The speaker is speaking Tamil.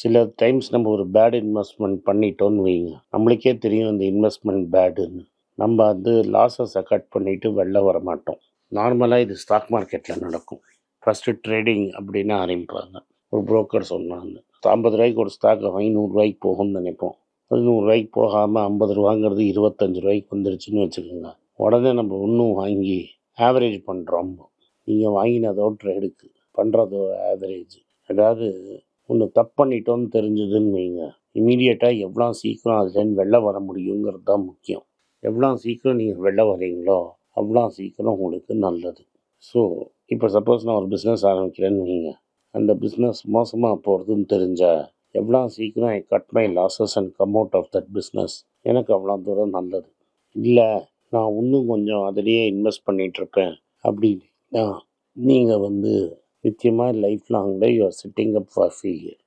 சில டைம்ஸ் நம்ம ஒரு பேட் இன்வெஸ்ட்மெண்ட் பண்ணிட்டோன்னு வைங்க. நம்மளுக்கே தெரியும் இந்த இன்வெஸ்ட்மெண்ட் பேடுன்னு நம்ம வந்து லாஸஸை கட் பண்ணிவிட்டு வெளில வர மாட்டோம் நார்மலாக இது ஸ்டாக் மார்க்கெட்டில் நடக்கும். ஃபஸ்ட்டு ட்ரேடிங் அப்படின்னு ஆரம்பிப்பாங்க. ஒரு புரோக்கர் சொன்னாங்க. ஐம்பது ரூபாய்க்கு ஒரு ஸ்டாக் நூறுரூவாய்க்கு போகும்னு நினைப்போம். அது நூறுரூவாய்க்கு போகாமல் ஐம்பது ரூபாங்கிறது இருபத்தஞ்சி ரூபாய்க்கு வந்துருச்சுன்னு வச்சுக்கோங்க. உடனே நம்ம இன்னும் வாங்கி ஆவரேஜ் பண்ணுறோம் நீங்கள் வாங்கினதோ ட்ரேடுக்கு பண்ணுறதோ ஆவரேஜ் அதாவது ஒன்று தப்பு பண்ணிட்டோன்னு தெரிஞ்சதுன்னு வைங்க. இமீடியட்டாக எவ்வளோ சீக்கிரம் அதுலேருந்து வெளில வர முடியுங்கிறது தான் முக்கியம். எவ்வளோ சீக்கிரம் நீங்கள் வெளில வரீங்களோ அவ்வளோ சீக்கிரம் உங்களுக்கு நல்லது. ஸோ இப்போ சப்போஸ் நான் ஒரு பிஸ்னஸ் ஆரம்பிக்கிறேன்னு வைங்க. அந்த பிஸ்னஸ் மோசமாக போகிறதுன்னு தெரிஞ்சால் எவ்வளோ சீக்கிரம் I cut my losses and come out of that business எனக்கு அவ்வளோ தூரம் நல்லது. இல்லை நான் இன்னும் கொஞ்சம் அதிலேயே இன்வெஸ்ட் பண்ணிகிட்ருப்பேன் அப்படின்னா. நீங்கள் வந்து நிச்சயமாக லைஃப் லாங்கில் you're sitting up for failure